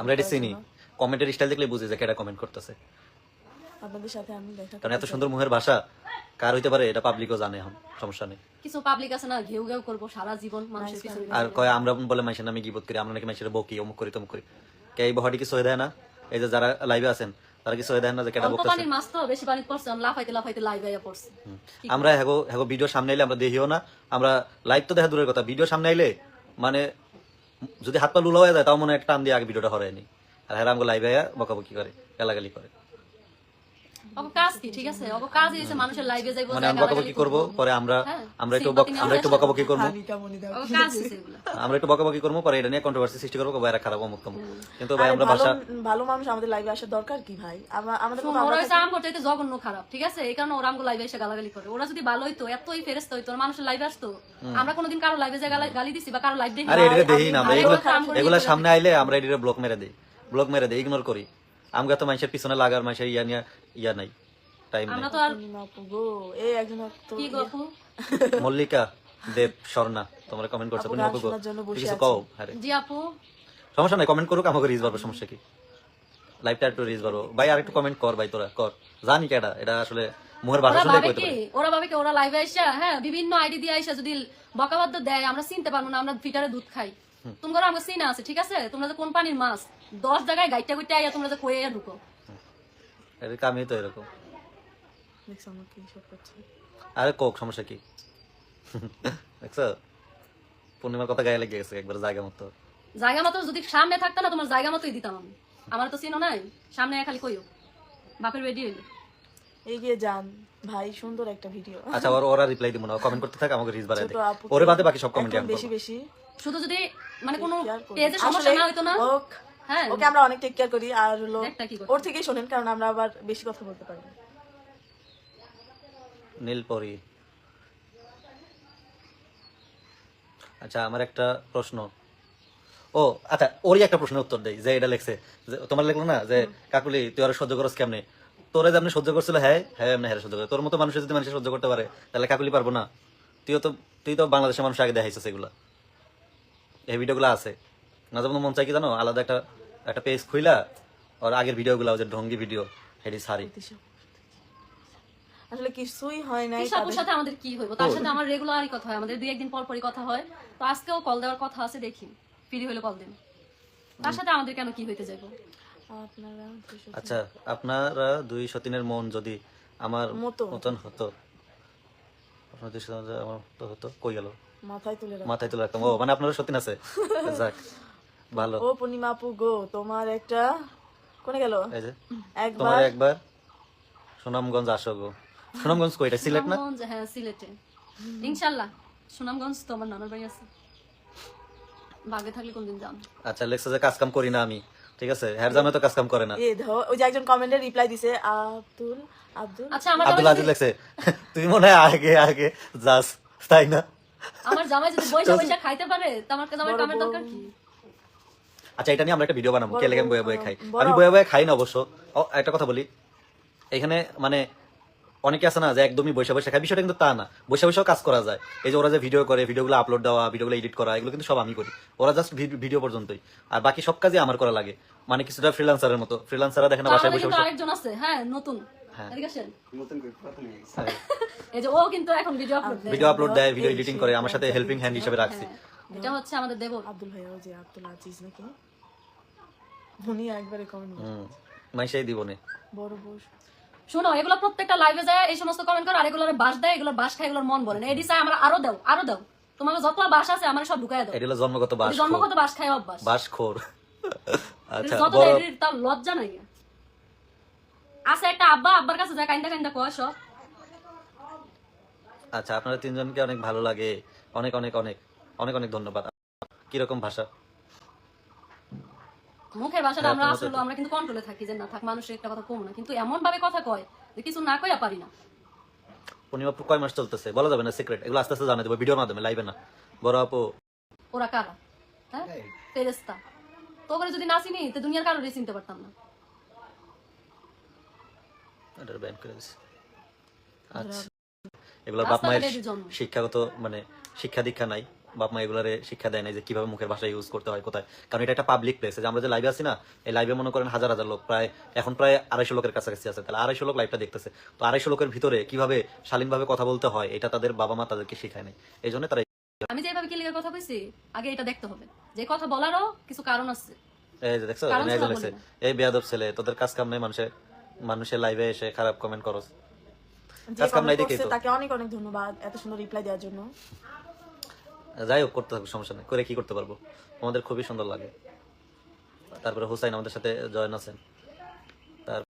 আমরা এটা চিনি। কমেন্টের স্টাইল দেখলে বুঝি যে কেটা কমেন্ট করতেছে। আপনাদের সাথে আমি দেখা কারণ এত সুন্দর মুখের ভাষা কার হইতে পারে এটা পাবলিকও জানে এখন সমস্যা নেই। কিছু পাবলিক আছে না ঘেউ ঘেউ করব সারা জীবন মানুষের পিছনে আর কয় আমরা বলে মাইসের নামে গিবত করি? আমরা নাকি মাইসের বকি অমুক করি তমুক করি। কে এই বহাটি কিছু হয়ে দেয় না? এই যে যারা লাইভে আছেন তারা কিছু হয়ে দেয় না যে কেটা বকতেছে? পানির মাছ তো বেশি পানি পড়ছে লাফাইতে লাফাইতে লাইভ আইয়া পড়ছে। আমরা হ্যাগো হ্যাগো ভিডিও সামনে আইলে আমরা দেখিও না। আমরা লাইভ তো দেখা দূরের কথা ভিডিও সামনে আইলে মানে যদি হাত পা লুলা হয়ে যায়, তাও মনে একটা টান দিয়ে আগে ভিডিওটা হরায়নি আর হ্যাঁ লাইভ হয়ে বকাবকি করে, গালাগালি করে। অগ কাজ কি ঠিক আছে? অগ কাজ হইছে মানুষের লাইভে যাইবো মানে আমরা বকাবকি করব পরে আমরা আমরা একটু sympathy বক- নিয়ে আমরা একটু বকাবকি করব। হানি কামনি দাও। অগ কাজ হইছে আমরা একটু বকাবকি করব পরে এটা নিয়ে কন্ট্রোভার্সি সৃষ্টি করব বাইরে খারাপ অমুক তমুক। কিন্তু ভাই আমরা ভাষা ভালো মানুষ আমাদের লাইভে আসার দরকার কি ভাই? আমাদের শোনো, আমরা আম করতে জঘন্য খারাপ ঠিক আছে? এই কারণে ওরা আমগো লাইভে এসে গালাগালি করে। ওরা যদি ভালো হইতো এতই ফেরেস্ত হইতো আর মানুষের লাইভে আসতো আমরা কোনোদিন কারও লাইভে যে গালা- দিছি বা কারও লাইভ দেখি আরে এটা না আমরা এগুলা সামনে আইলে আমরা এটা ব্লক মেরে দিই। ব্লক মেরে দিই ইগনোর করি। আমগা তো মানুষের পিছনে লাগার মানুষের ইয়া নিয়া ইয়া নাই টাইম নাই। তো আর পূর্ণিমা আপু গো এই একজন কি গপু মল্লিকা দেব স্বর্ণা তোমরা কমেন্ট করছ তুমি আপু শোনার জন্য বসে কিছু কও আরে। জি আপু। সমস্যা নাই কমেন্ট করুক আমাকে রিজ বাড়বো সমস্যা কি? লাইভটা একটু রিজ বাড়বো। ভাই আর একটু কমেন্ট কর ভাই তোরা কর। জানি কেডা এটা আসলে মুখের ভাষা ভাবে কইতে কি? পারি। ওরা ভাবে কি? ওরা লাইভে আইসা হ্যাঁ বিভিন্ন আইডি দিয়ে আইসা যদি বকাবাদ্য দেয় আমরা চিনতে পারব না আমরা ফিটারে দুধ খাই। তোমরা আমার চিনা আছে ঠিক আছে? তোমরা যে কোন পানির মাছ দশ জায়গায় গাইটা আইয়া তোমরা যে কয়ে ঢুকো। এটা কামই তো এরকম। দেখছ আমাকে সব করছে? আরে কোক সমস্যা কি? দেখছ? পূর্ণিমার কথা গায়ে লেগে গেছে একবার জায়গা মতো। জায়গা মতো যদি সামনে থাকতো না তোমার জায়গা মতোই দিতাম আমি। আমার তো চিনো নাই সামনে খালি কইও। বাপের বেডি হইল। এগিয়ে যান ভাই সুন্দর একটা ভিডিও আচ্ছা ওর ওরা রিপ্লাই দিব না কমেন্ট করতে থাক আমাকে বাড়ায় ছোট দেয়। আপু ওরে বাদে বাকি সব কমেন্ট আমি বেশি বেশি। শুধু যদি মানে কোনো পেজে সমস্যা না হইতো না? ওক- হ্যাঁ। ওকে আমরা অনেক টেক কেয়ার করি আর হলো ওর থেকেই শোনেন কারণ আমরা আবার বেশি কথা বলতে পারি নীলপরি। আচ্ছা আমার একটা প্রশ্ন। ও আচ্ছা ওরই একটা প্রশ্নের উত্তর দেই যে এটা লেখছে। যে তোমার লেখলো না? যে কাকুলি তুই আর সহ্য করস কেমনে? তোরা যে আপনি সহ্য করছিল হ্যাঁ হ্যাঁ এমনি হ্যাঁ সহ্য করে তোর মতো মানুষ যদি মানুষ সহ্য করতে পারে তাহলে কাকুলি পারব না। তুইও তো তুই তো বাংলাদেশের মানুষ আগে দেখাইছিস এগুলা। এই ভিডিওগুলো আছে। না যেমন মন চাই কি জানো? আলাদা একটা একটা পেজ খুইলা ওর আগের ভিডিওগুলো যে ঢঙ্গি ভিডিও হেডি সারি। আসলে কিছুই হয় নাই তিশাপুর সাথে আমাদের কি হইব? তার সাথে আমার রেগুলারই কথা হয় আমাদের দুই একদিন পর পরই কথা হয়। তো আজকেও কল দেওয়ার কথা আছে দেখি। ফ্রি হলে কল দেন। তার সাথে আমাদের কেন কি হইতে যাব আপনারা আচ্ছা আপনারা দুই সতীনের মন যদি আমার মতো। মতন হতো আপনার দুই সতীন যদি আমার হতো কই গেল? মাথায় তুলে রাখ। মাথায় তুলে রাখতাম। ও মানে আপনারা সতীন আছে। যাক। ভালো। ও পূর্ণিমা আপু গো তোমার একটা কোনে গেল? এই যে তোমার একবার সুনামগঞ্জ আসো গো। সুনামগঞ্জ কইটা সিলেট না? হ্যাঁ সিলেটে। ইনশাল্লাহ সুনামগঞ্জ তো আমার নানার বাড়ি আছে। বাগে থাকলে কোনদিন যান। আচ্ছা লেখছে যে কাজ কাম করি না আমি ঠিক আছে? হ্যার জামে তো কাজ কাম করে না। এ ধর ওই যে একজন কমেন্টে রিপ্লাই দিছে আব্দুল আব্দুল। আচ্ছা আমার আব্দুল জামাই আজিজ লেখছে তুই মনে হয় আগে আগে যাস তাই না? আমার জামাই যদি বৈশা বৈশা খাইতে পারে তো আমার জামাই কামের দরকার কি? আচ্ছা এটা নিয়ে আমরা একটা ভিডিও বানাবো কে লেগে বয়ে বয়ে খাই আমি বয়ে বয়ে খাই না অবশ্য। একটা কথা বলি এখানে মানে অনেকে আছে না যে একদমই বসে বসে খায় বিষয়টা কিন্তু তা না। বসে বসেও কাজ করা যায়। এই যে ওরা যে ভিডিও করে ভিডিওগুলো আপলোড দেওয়া ভিডিওগুলো এডিট করা এগুলো কিন্তু সব আমি করি। ওরা জাস্ট ভিডিও পর্যন্তই। আর বাকি সব কাজই আমার করা লাগে। মানে কিছুটা ফ্রিলান্সারের মতো। ফ্রিলান্সাররা দেখে না তো বাসায় বসে বসে আরেকজন আছে হ্যাঁ নতুন। হ্যাঁ। আসেন। হ্যাঁ, এই যে ও কিন্তু এখন ভিডিও আপলোড ভিডিও আপলোড দেয় ভিডিও এডিটিং করে আমার সাথে হেল্পিং হ্যান্ড হিসেবে রাখছি। এটা হচ্ছে আমাদের আব্দুল ভাইয়া যে আব্দুল আজিজ নাকি? উনি একবারে কমেন্ট মাইশাই দিবনে। বড় শোনো এগুলো প্রত্যেকটা লাইভে যায় এই সমস্ত কমেন্ট করে আর এগুলোর বাস দেয় এগুলোর বাস খায় এগুলোর মন বলে না এডি চাই আমরা আরও দাও আরও দাও। তোমাকে বাস আছে আমার সব ঢুকাই দাও। এটা হলো জন্মগত বাস জন্মগত বাস খায় অভ্যাস। বাস খোর। আচ্ছা যত তার লজ্জা নাই। আছে একটা আব্বা আব্বার কাছে যায় কাইন্দা কাইন্দা কয় সব। আচ্ছা আপনারা তিনজনকে অনেক ভালো লাগে। অনেক অনেক অনেক। অনেক অনেক ধন্যবাদ। কীরকম ভাষা? মুখের ভাষাটা আমরা হ্যাঁ, আসলে আমরা কিন্তু কন্ট্রোলে থাকি যে না থাক মানুষের একটা কথা কম না। কিন্তু এমন ভাবে কথা কয় যে কিছু না কইয়া পারি না। পূর্ণিমা আপু কয় মাস চলতেছে? বলা যাবে না সিক্রেট এগুলো আস্তে আস্তে জানা দেবো ভিডিওর মাধ্যমে লাইভে না। বড় আপু। ওরা কারা? হ্যাঁ? ফেরেস্তা তো করে যদি না চিনি তো দুনিয়ার কারোরই চিনতে পারতাম না। এটা ব্যান করে দিছি। আচ্ছা। এগুলো বাপ মায়ের শিক্ষাগত মানে শিক্ষা দীক্ষা নাই। বাপ মা এগুলারে শিক্ষা দেয় না যে কীভাবে মুখের ভাষা ইউজ করতে হয় কোথায়? কারণ এটা একটা পাবলিক প্লেস যে আমরা যে লাইভে আছি না এই লাইভে মনে করেন হাজার হাজার লোক প্রায় এখন প্রায় আড়াইশো লোকের কাছাকাছি আছে। তাহলে আড়াইশো লোক লাইভটা দেখতেছে। তো আড়াইশো লোকের ভিতরে কীভাবে শালীনভাবে কথা বলতে হয় এটা তাদের বাবা মা তাদেরকে শিখায় নাই। এই জন্য তারা আমি যেভাবে কি কথা কইছি আগে এটা দেখতে হবে। যে কথা বলারও কিছু কারণ আছে। এই যে দেখছ এই বেয়াদব ছেলে তোদের কাজ কাম নেই মানুষের মানুষের লাইভে এসে খারাপ কমেন্ট করস। যে কাজ কাম নাই। তাকে অনেক অনেক ধন্যবাদ এত সুন্দর রিপ্লাই দেওয়ার জন্য। যাই হোক, করতে থাকব সমস্যা নেই। করে কি করতে পারব? আমাদের খুবই সুন্দর লাগে। তারপরে হুসাইন আমাদের সাথে জয়েন আছেন।